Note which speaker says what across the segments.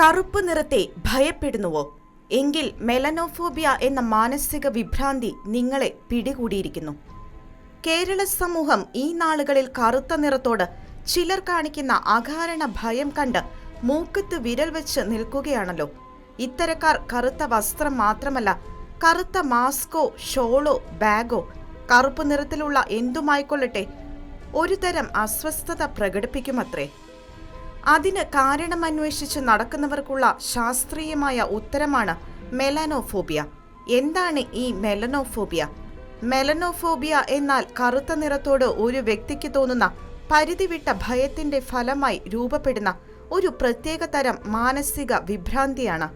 Speaker 1: കറുപ്പ് നിറത്തെ ഭയപ്പെടുന്നുവോ? എങ്കിൽ മെലനോഫോബിയ എന്ന മാനസിക വിഭ്രാന്തി നിങ്ങളെ പിടികൂടിയിരിക്കുന്നു. കേരള സമൂഹം ഈ നാളുകളിൽ കറുത്ത നിറത്തോട് ചിലർ കാണിക്കുന്ന അകാരണ ഭയം കണ്ട് മൂക്കത്ത് വിരൽ വെച്ച് നിൽക്കുകയാണല്ലോ. ഇത്തരക്കാർ കറുത്ത വസ്ത്രം മാത്രമല്ല കറുത്ത മാസ്കോ ഷോളോ ബാഗോ കറുപ്പ് നിറത്തിലുള്ള എന്തുമായിക്കൊള്ളട്ടെ? ഒരുതരം അസ്വസ്ഥത പ്രകടിപ്പിക്കുമത്രേ. അതിന് കാരണം കാരണമന്വേഷിച്ച് നടക്കുന്നവർക്കുള്ള ശാസ്ത്രീയമായ ഉത്തരമാണ് മെലനോഫോബിയ. എന്താണ് ഈ മെലനോഫോബിയ? മെലനോഫോബിയ എന്നാൽ കറുത്ത നിറത്തോട് ഒരു വ്യക്തിക്ക് തോന്നുന്ന പരിധിവിട്ട ഭയത്തിന്റെ ഫലമായി രൂപപ്പെടുന്ന ഒരു പ്രത്യേക തരം മാനസിക വിഭ്രാന്തിയാണ്.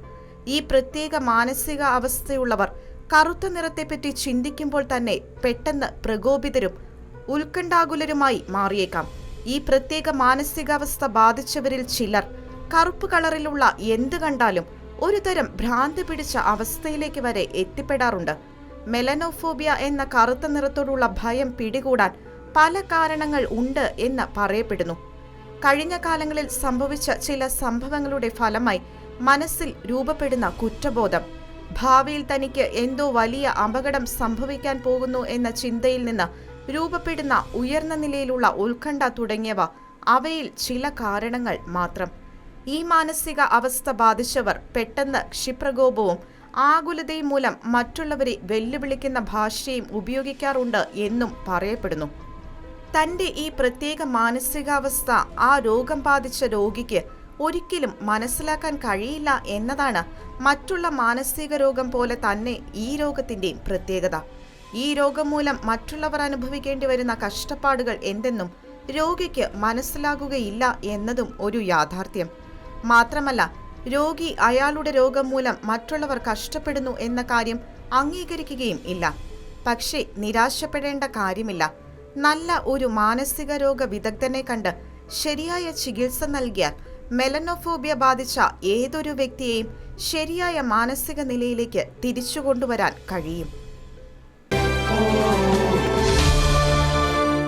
Speaker 1: ഈ പ്രത്യേക മാനസിക അവസ്ഥയുള്ളവർ കറുത്ത നിറത്തെപ്പറ്റി ചിന്തിക്കുമ്പോൾ തന്നെ പെട്ടെന്ന് പ്രകോപിതരും ഉത്കണ്ഠാകുലരുമായി മാറിയേക്കാം. ഈ പ്രത്യേക മാനസികാവസ്ഥ ബാധിച്ചവരിൽ ചിലർ കറുപ്പ് കളറിലുള്ള എന്ത് കണ്ടാലും ഒരുതരം ഭ്രാന്ത് പിടിച്ച അവസ്ഥയിലേക്ക് വരെ എത്തിപ്പെടാറുണ്ട്. മെലനോഫോബിയ എന്ന കറുത്ത നിറത്തോടുള്ള ഭയം പിടികൂടാൻ പല കാരണങ്ങൾ ഉണ്ട് എന്ന് പറയപ്പെടുന്നു. കഴിഞ്ഞ കാലങ്ങളിൽ സംഭവിച്ച ചില സംഭവങ്ങളുടെ ഫലമായി മനസ്സിൽ രൂപപ്പെടുന്ന കുറ്റബോധം ഭാവിയിൽ തനിക്ക് എന്തോ വലിയ അപകടം സംഭവിക്കാൻ പോകുന്നു എന്ന ചിന്തയിൽ നിന്ന് രൂപപ്പെടുന്ന ഉയർന്ന നിലയിലുള്ള ഉത്കണ്ഠ തുടങ്ങിയവ അവയിൽ ചില കാരണങ്ങൾ മാത്രം. ഈ മാനസിക അവസ്ഥ ബാധിച്ചവർ പെട്ടെന്ന് ക്ഷിപ്രകോപവും ആകുലതയും മൂലം മറ്റുള്ളവരെ വെല്ലുവിളിക്കുന്ന ഭാഷയും ഉപയോഗിക്കാറുണ്ട് എന്നും പറയപ്പെടുന്നു. തന്റെ ഈ പ്രത്യേക മാനസികാവസ്ഥ ആ രോഗം ബാധിച്ച രോഗിക്ക് ഒരിക്കലും മനസ്സിലാക്കാൻ കഴിയില്ല എന്നതാണ് മറ്റുള്ള മാനസിക രോഗം പോലെ തന്നെ ഈ രോഗത്തിന്റെയും പ്രത്യേകത. ഈ രോഗം മൂലം മറ്റുള്ളവർ അനുഭവിക്കേണ്ടി വരുന്ന കഷ്ടപ്പാടുകൾ എന്തെന്നും രോഗിക്ക് മനസ്സിലാകുകയില്ല എന്നതും ഒരു യാഥാർത്ഥ്യം. മാത്രമല്ല രോഗി അയാളുടെ രോഗം മൂലം മറ്റുള്ളവർ കഷ്ടപ്പെടുന്നു എന്ന കാര്യം അംഗീകരിക്കുകയും ഇല്ല. പക്ഷേ നിരാശപ്പെടേണ്ട കാര്യമില്ല. നല്ല ഒരു മാനസിക രോഗ വിദഗ്ധനെ കണ്ട് ശരിയായ ചികിത്സ നൽകിയാൽ മെലനോഫോബിയ ബാധിച്ച ഏതൊരു വ്യക്തിയെയും ശരിയായ മാനസിക നിലയിലേക്ക് തിരിച്ചു കൊണ്ടുവരാൻ കഴിയും. Oh.